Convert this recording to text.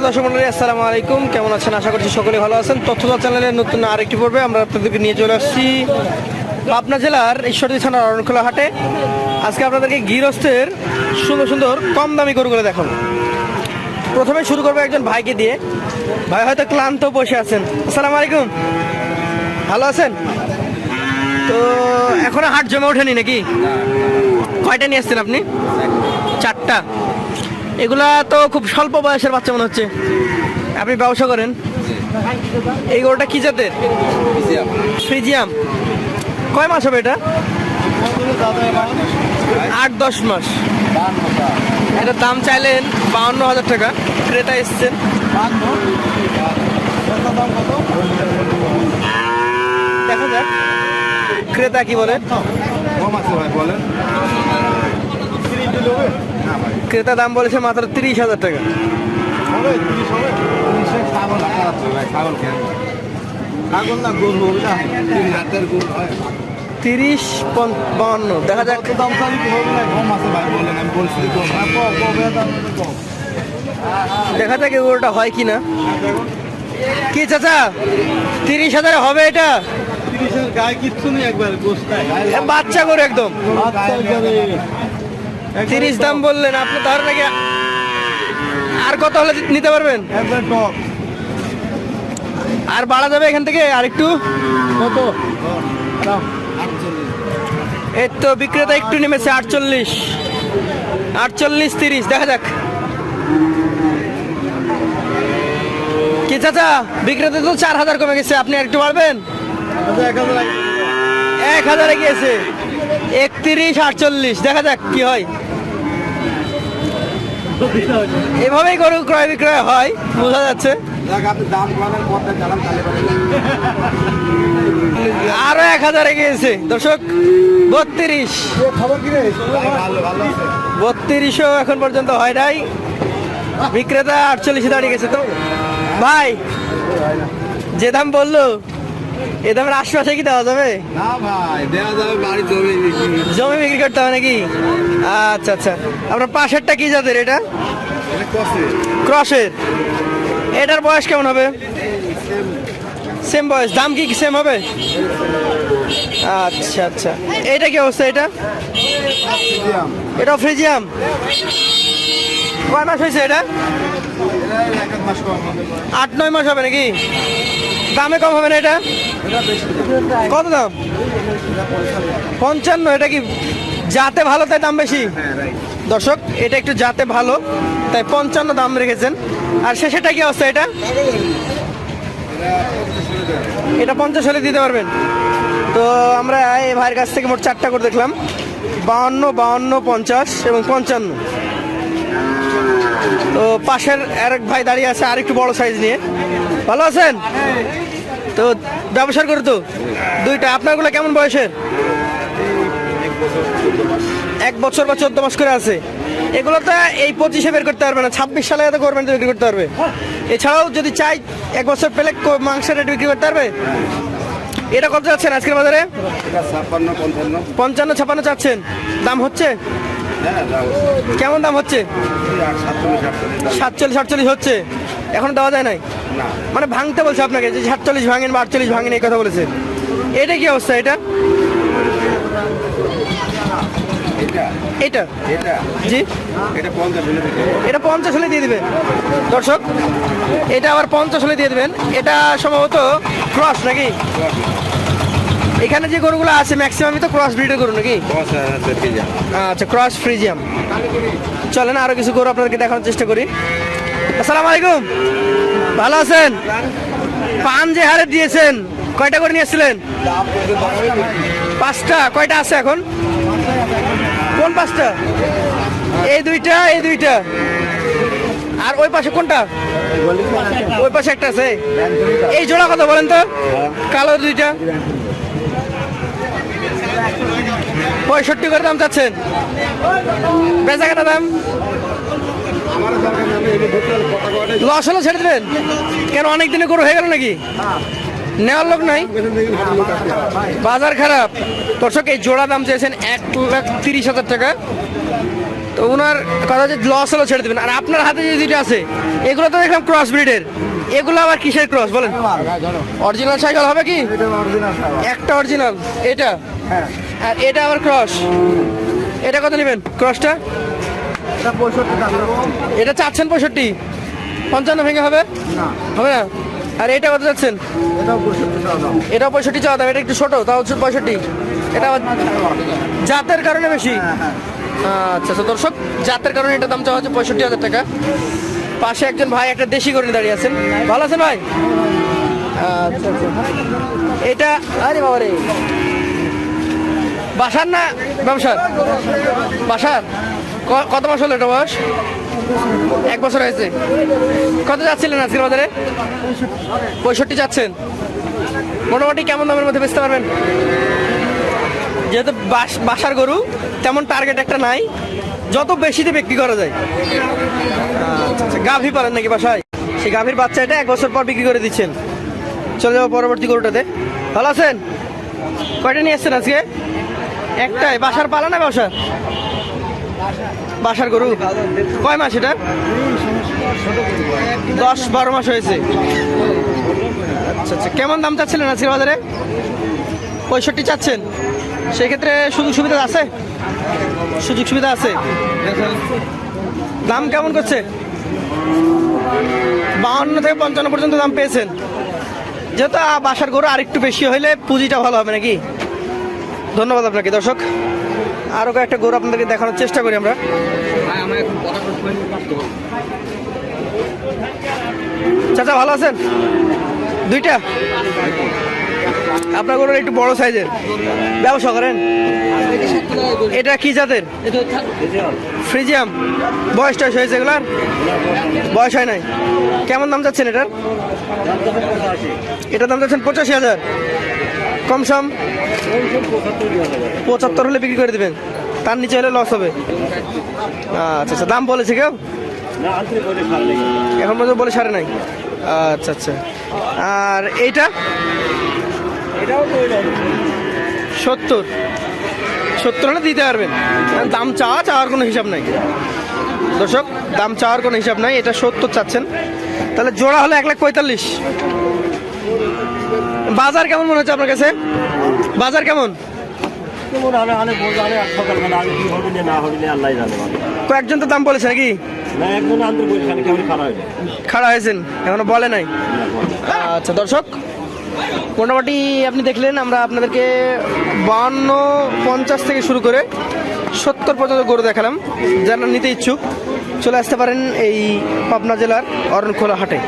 সুপ্রিয় দর্শক মন্ডলী, আসসালামু আলাইকুম। কেমন আছেন? আশা করছি সকলে ভালো আছেন। তথ্যদা চ্যানেলের নতুন আরেকটি পর্বে আমরা আপনাদেরকে নিয়ে চলে আসছি পাবনা জেলার ঈশ্বরদী থানার অরণখোলা হাটে। আজকে আপনাদেরকে গৃহস্থের সুন্দর সুন্দর কম দামি গরুগুলো দেখুন প্রথমে শুরু করব একজন ভাইকে দিয়ে। ভাই হয়তো ক্লান্ত বসে আছেন। আসসালামু আলাইকুম। ভালো আছেন? তো এখনও হাট জমে ওঠেনি নাকি? কয়টা নিয়ে আসছেন আপনি? চারটা। এগুলা তো খুব স্বল্প বয়সের বাচ্চা মনে হচ্ছে। আপনি ব্যবসা করেন? এই গরুটা কি জাতের? ফ্রিজিয়াম। কয় মাস হবে এটা? আট দশ মাস। এটার দাম চাইলেন বাউন্ন হাজার টাকা। ক্রেতা এসছেন। দেখা যাক। ক্রেতা কি বলে? কম আছে ভাই, বলেন। ক্রেতা দাম বলেছে মাত্র তিরিশ হাজার টাকা। তিরিশ হবে। তিরিশে ছাগল আটকা যাচ্ছে ভাই ছাগল কেন ছাগল না গরু হবে না তিন হাতের গরু হয়। তিরিশ বাউন্ন দেখা যাক। কত দাম চালি কি হবে না কম আছে ভাই বলেন আমি বলছি কম হ্যাঁ দেখা যাক এই গরুটা হয় কি না কি চাচা? তিরিশ হাজারে হবে এটা? গায়ে কিচ্ছু নেই একবার বাচ্চা গরু একদম। করে তিরিশ দাম বললেন আপনি তাহলে নাকি আর কত হলে নিতে পারবেন? আর বাড়া যাবে এখান থেকে আর একটু? কত? এই তো বিক্রেতা একটু নেমেছে আটচল্লিশ। আটচল্লিশ তিরিশ দেখা যাক। কি চাচা বিক্রেতা তো চার হাজার কমে গেছে আপনি আর একটু বাড়বেন? এক হাজার এক হাজারে গিয়েছে একত্রিশ আটচল্লিশ। দেখা যাক কি হয়। এভাবেই গরু ক্রয় বিক্রয় হয় বোঝা যাচ্ছে। আরও এক হাজারে গিয়েছে দর্শক বত্রিশ। বত্রিশও এখন পর্যন্ত হয় নাই। বিক্রেতা আটচল্লিশে দাঁড়িয়ে গেছে তো। ভাই যে দাম বলল এ দামের আশপাশে কি দেওয়া যাবে? না ভাই দেওয়া যাবে বাড়ি জমি বিক্রি। জমি বিক্রি করতে হবে নাকি? আচ্ছা আচ্ছা। আপনার পাশেরটা কি জাতের এটা? ক্রসের। এটার বয়স কেমন হবে? সেম বয়স। দাম কি সেম হবে? আচ্ছা আচ্ছা। এটা কি অবস্থা এটা? এটা ফ্রিজিয়াম কয় মাস হয়েছে এটা? আট নয় মাস হবে নাকি? দামে কম হবে না এটা? কত দাম? পঞ্চান্ন এটা কি যাতে ভালো তাই দাম বেশি? হ্যাঁ দর্শক এটা একটু যাতে ভালো তাই পঞ্চান্ন দাম রেখেছেন। আর শেষেটা কি অবস্থা এটা? এটা পঞ্চাশ হলে দিতে পারবেন। তো আমরা এই ভাইয়ের কাছ থেকে মোট চারটা করে দেখলাম। বাউন্ন বাউন্ন পঞ্চাশ এবং পঞ্চান্ন। তো পাশের আরেক ভাই দাঁড়িয়ে আছে আর একটু বড় সাইজ নিয়ে। ভালো আছেন? তো ব্যবসা করে তো? দুইটা। আপনারগুলো কেমন বয়সের? এক বছর বা চোদ্দ মাস করে আছে। এগুলো তো এই পঁচিশে বের করতে পারবে না ছাব্বিশ সালে এত গভর্নমেন্ট বিক্রি করতে পারবে। এছাড়াও যদি চাই এক বছর পেলে মাংসের রেট বিক্রি করতে পারবে? এটা কত যাচ্ছেন আজকের বাজারে? পঞ্চান্ন। ছাপান্ন চাচ্ছেন। দাম হচ্ছে? কেমন দাম হচ্ছে? সাতচল্লিশ আটচল্লিশ হচ্ছে? এখন দেওয়া যায় নাই? মানে ভাঙতে বলছে আপনাকে যে সাতচল্লিশ ভাঙেন বা আটচল্লিশ ভাঙেন এই কথা বলেছে। এটা কি অবস্থা এটা? এটা। জি? এটা পঞ্চাশ হলে এটা পঞ্চাশ হলে দিয়ে দিবেন। দর্শক এটা আবার পঞ্চাশ হলে দিয়ে দিবেন। এটা সম্ভবত ক্রস নাকি? এখানে যে গরুগুলো আছে ম্যাক্সিমামই তো ক্রস ব্রিডের গরু নাকি? হাজার কেজি আচ্ছা ক্রস ফ্রিজিয়াম চলেন আরও কিছু গরু আপনাদেরকে দেখানোর চেষ্টা করি। আসসালামু আলাইকুম। ভালো আছেন? পান যে হারে দিয়েছেন কয়টা করে নিয়ে এসেছিলেন পাঁচটা কয়টা আছে এখন? কোন পাঁচটা? এই দুইটা এই দুইটা। আর ওই পাশে কোনটা? ওই পাশে একটা আছে। এই জোড়া কথা বলেন তো? কালো দুইটা। পঁয়ষট্টি করে দাম চাচ্ছেন। বেচা কেনা দাম? লস ছেড়ে দেবেন? কেন অনেক দিনে গরু হয়ে গেল নাকি? নেওয়ার লোক নাই? বাজার খারাপ। দর্শক, এই জোড়া দাম চেয়েছেন এক লাখ তিরিশ হাজার টাকা। তো ওনার কথা হচ্ছে লস হলো ছেড়ে দেবেন। আর আপনার হাতে যে দুটো আছে, এগুলো তো দেখলাম ক্রস ব্রিডের এগুলো আবার কিসের ক্রস বলেন? অরিজিনাল সাইকেল হবে কি? একটা অরিজিনাল এটা? আর এটা আবার ক্রস এটা কত নেবেন? ক্রসটা এটা চাচ্ছেন পঁয়ষট্টি। পঞ্চান্ন ভেঙে হবে? হবে না? আর এটা কত যাচ্ছেন এটা পঁয়ষট্টি চাওয়া দাম। এটা একটু ছোট, তাও পঁয়ষট্টি। এটা জাতের কারণে বেশি। আচ্ছা আচ্ছা দর্শক, জাতের কারণে এটা দাম চাওয়া হচ্ছে পঁয়ষট্টি হাজার টাকা। পাশে একজন ভাই, একটা দেশি করে দাঁড়িয়ে আছেন। ভালো আছেন ভাই? আচ্ছা আচ্ছা। এটা, আরে বাবা রে। বাসার না ব্যবসার? বাসার? কত মাস হলো এটা বয়স? এক বছর হয়েছে। কত যাচ্ছিলেন আজকের বাজারে? পঁয়ষট্টি যাচ্ছেন। মোটামুটি কেমন দামের মধ্যে বেচতে পারবেন? যেহেতু বাস- বাসার গরু, তেমন টার্গেট একটা নাই। যত বেশিতে বিক্রি করা যায়। আচ্ছা আচ্ছা গাভী পালেন নাকি বাসায়? সেই গাভীর বাচ্চা এটা এক বছর পর বিক্রি করে দিচ্ছেন। চলে যাব পরবর্তী গরুটাতে। ভালো আছেন? কয়টা নিয়ে এসছেন আজকে? একটাই। বাসার পালা না ব্যবসা বাসার গরু? কয় মাস এটা? দশ বারো মাস হয়েছে। আচ্ছা আচ্ছা। কেমন দাম চাচ্ছিলেন আজকের বাজারে? পঁয়ষট্টি চাচ্ছেন। সেক্ষেত্রে সুযোগ সুবিধা আছে? সুযোগ সুবিধা আছে? দাম কেমন করছে? বাহান্ন থেকে পঞ্চান্ন পর্যন্ত দাম পেয়েছেন। যেহেতু বাসার গরু আরেকটু বেশি হইলে পুঁজিটা ভালো হবে নাকি? ধন্যবাদ আপনাকে, দর্শক। আরও কয়েকটা গরু আপনাদেরকে দেখানোর চেষ্টা করি আমরা। চাচা, ভালো আছেন? দুইটা? আপনার গরুর একটু বড় সাইজের। ব্যবসা করেন? এটা কি জাতের? ফ্রিজিয়াম। বয়স টয়স হয়েছে এগুলার? বয়স হয় নাই। কেমন দাম যাচ্ছেন এটার? এটার দাম যাচ্ছেন পঁচাশি হাজার। কম সম? পঁচাত্তর হলে বিক্রি করে দেবেন। তার নিচে হলে লস হবে। আচ্ছা আচ্ছা দাম বলেছে কেউ? এখন পর্যন্ত বলে সারে নাই। আচ্ছা আচ্ছা। আর এইটা? সত্তর। সত্তর হলে দিতে পারবেন। দাম চাওয়া চাওয়ার কোনো হিসাব নাই। দর্শক দাম চাওয়ার কোনো হিসাব নাই এটা সত্তর চাচ্ছেন। তাহলে জোড়া হলে এক লাখ পঁয়তাল্লিশ। বাজার কেমন মনে হচ্ছে আপনার কাছে? বাজার কেমন? মানে কয়েকজন তো দাম বলেছে নাকি? খাড়া হয়েছেন এখনও বলে নাই। আচ্ছা দর্শক মোটামুটি আপনি দেখলেন? আমরা আপনাদেরকে বান্ন পঞ্চাশ থেকে শুরু করে সত্তর পর্যন্ত গরু দেখালাম। যারা নিতে ইচ্ছুক, চলে আসতে পারেন এই পাবনা জেলার অরণখোলা হাটে।